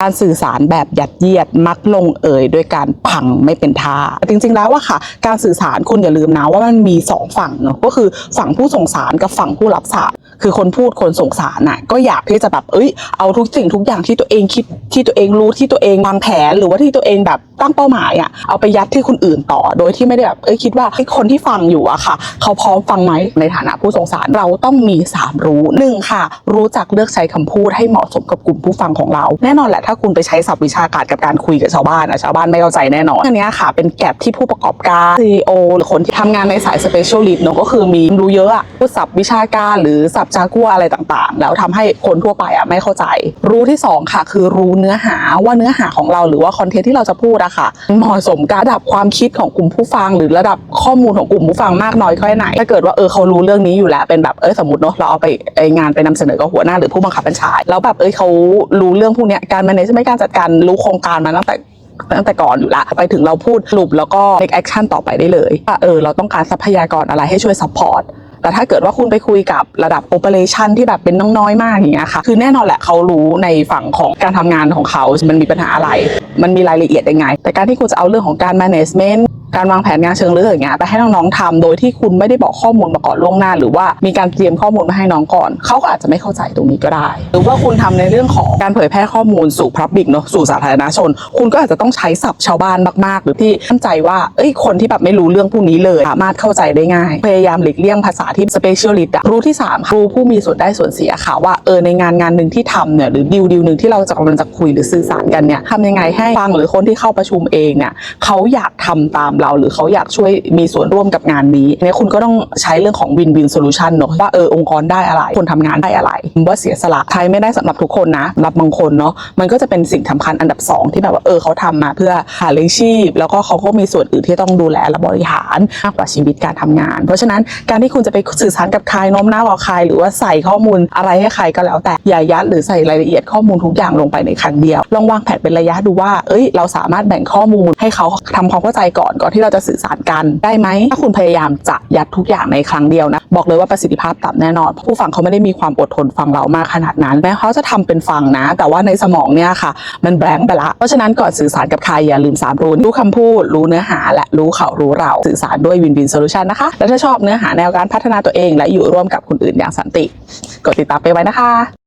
การสื่อสารแบบยัดเยียดมักลงเอยด้วยการพังไม่เป็นท่าจริงๆแล้วว่าค่ะ การสื่อสารคุณอย่าลืมนะว่ามันมีสองฝั่งเนาะก็คือฝั่งผู้ส่งสารกับฝั่งผู้รับสาร คือคนพูดคนส่งสารน่ะก็อยากที่จะแบบเอ้ยเอาทุกสิ่งทุกอย่างที่ตัวเองคิดที่ตัวเองรู้ที่ตัวเองวางแผนหรือว่าที่ตัวเองแบบตั้งเป้าหมายอะเอาไปยัดที่คนอื่นต่อ โดยที่ไม่ได้แบบเอ้ยคิดว่าคนที่ฟังอยู่อะค่ะ เขาพร้อมฟังไหมในฐานะผู้ส่งสารเราต้องมีสามรู้หนึ่งค่ะ รู้จักเลือกใช้คำพูดให้เหมาะสมกับกลุ่มผู้ฟังของเรา แน่นอนแหละถ้าคุณไปใช้ศัพท์วิชาการกับการคุยกับชาวบ้านอะชาวบ้านไม่เข้าใจแน่นอนอันนี้ค่ะ เป็นแกลบที่ผู้ประกอบการ CEO หรือคนที่ทำงานในสาย specialist เนอะก็คือมีรู้เยอะอะพูดศัพท์วิชาการหรือศัพท์จากัวอะไรต่างๆ แล้วทำให้คนทั่วไปอะไม่เข้าใจ รู้ที่สองค่ะ คือรู้เนื้อหาว่าเนื้อหาของเราหรือว่าคอนเทนต์ที่เราจะพูดอะค่ะเหมาะสมกับระดับความคิดของกลุ่มผู้ฟัง หรือระดับข้อมูลของกลุ่มผู้ฟังมากน้อยแค่ไหนถ้าเกิดว่าเออเขารู้เรื่องนี้อยู่แล้วเป็นแบบเออสมมติเนาะเราเอาไปไองานไปนำเสนอกับหัวหน้าหรือผู้บังคับบัญชาแล้วแบบเออเขารู้เรื่องพวกเนี้ยการ manage ไม่การจัดการรู้โครงการมาตั้งแต่ตั้งแต่ก่อนอยู่ละ ไปถึงเราพูดสรุปแล้วก็ take action ต่อไปได้เลยว่าเออเราต้องการทรัพยากรอะไรให้ช่วย support แต่ถ้าเกิดว่าคุณไปคุยกับระดับโอเปอเรชันที่แบบเป็นน้อยๆมากอย่างเงี้ยค่ะ คือแน่นอนแหละเขารู้ในฝั่งของการทำงานของเขา มันมีปัญหาอะไร มันมีรายละเอียดยังไง แต่การที่คุณจะเอาเรื่องของการ management การวางแผนงานเชิงลึกอย่างเงี้ยไปให้น้องๆทำโดยที่คุณไม่ได้บอกข้อมูลมาก่อนล่วงหน้า หรือว่ามีการเตรียมข้อมูลมาให้น้องก่อน เขาก็อาจจะไม่เข้าใจตรงนี้ก็ได้ หรือว่าคุณทำในเรื่องของการเผยแพร่ข้อมูลสู่ public เนอะสู่สาธารณชน คุณก็อาจจะต้องใช้ศัพท์ชาวบ้านมากๆ หรือที่มั่นใจว่าเอ้ยคนที่แบบไม่รู้เรื่องพวกนี้เลยสามารถเข้าใจได้ง่าย พยายามหลีกเลี่ยงภาษาที่ specialist อะรู้ที่สามรู้ผู้มีส่วนได้ส่วนเสียค่ะว่าเออในงานงานหนึ่งที่ทำเนี่ยหรือดีลดีลหนึ่งที่เราจะกำลังจะคุยหรือสื่อสารกันเนี่ยทำยังไงให้ฟังหรือคนที่เข้าประชุมเองเนี่ยเขาอยากทำตามเรา หรือเขาอยากช่วยมีส่วนร่วมกับงานนี้เนี่ยคุณก็ต้องใช้เรื่องของ win win solution เนอะว่าเออองค์กรได้อะไร คนทำงานได้อะไรว่าเสียสละใช้ไม่ได้สำหรับทุกคนนะสำหรับบางคนเนาะมันก็จะเป็นสิ่งสำคัญอันดับสองที่แบบว่าเออเขาทำมาเพื่อหาเลี้ยงชีพ แล้วก็เขาก็มีส่วนอื่นที่ต้องดูแลและบริหารมากกว่าชีวิตการทำงาน เพราะฉะนั้นการที่คุณจะไปสื่อสารกับใครโน้มน้าวใครหรือว่าใส่ข้อมูลอะไรให้ใครก็แล้วแต่อย่ายัดหรือใส่รายละเอียดข้อมูลทุกอย่างลงไปในครั้งเดียวลองวางแผนเป็นระยะดูว่า เอ้ย เราสามารถแบ่งข้อมูลให้เขาทำความเข้าใจก่อนก่อนที่เราจะสื่อสารกันได้ไหมถ้าคุณพยายามจะยัดทุกอย่างในครั้งเดียวนะ บอกเลยว่าประสิทธิภาพต่ำแน่นอนเพราะผู้ฟังเขาไม่ได้มีความอดทนฟังเรามากขนาดนั้นแม้เขาจะทำเป็นฟังนะ แต่ว่าในสมองเนี่ยค่ะ มันแบงค์ไปละเพราะฉะนั้นก่อนสื่อสารกับใครอย่าลืมสามรู้รู้คำพูด รู้เนื้อหาและรู้เขารู้เราสื่อสารด้วยวินวินโซลูชันนะคะ และถ้าชอบเนื้อหาแนวการพัฒนาตัวเอง และอยู่ร่วมกับคนอื่นอย่างสันติ กดติดตามไปไว้นะคะ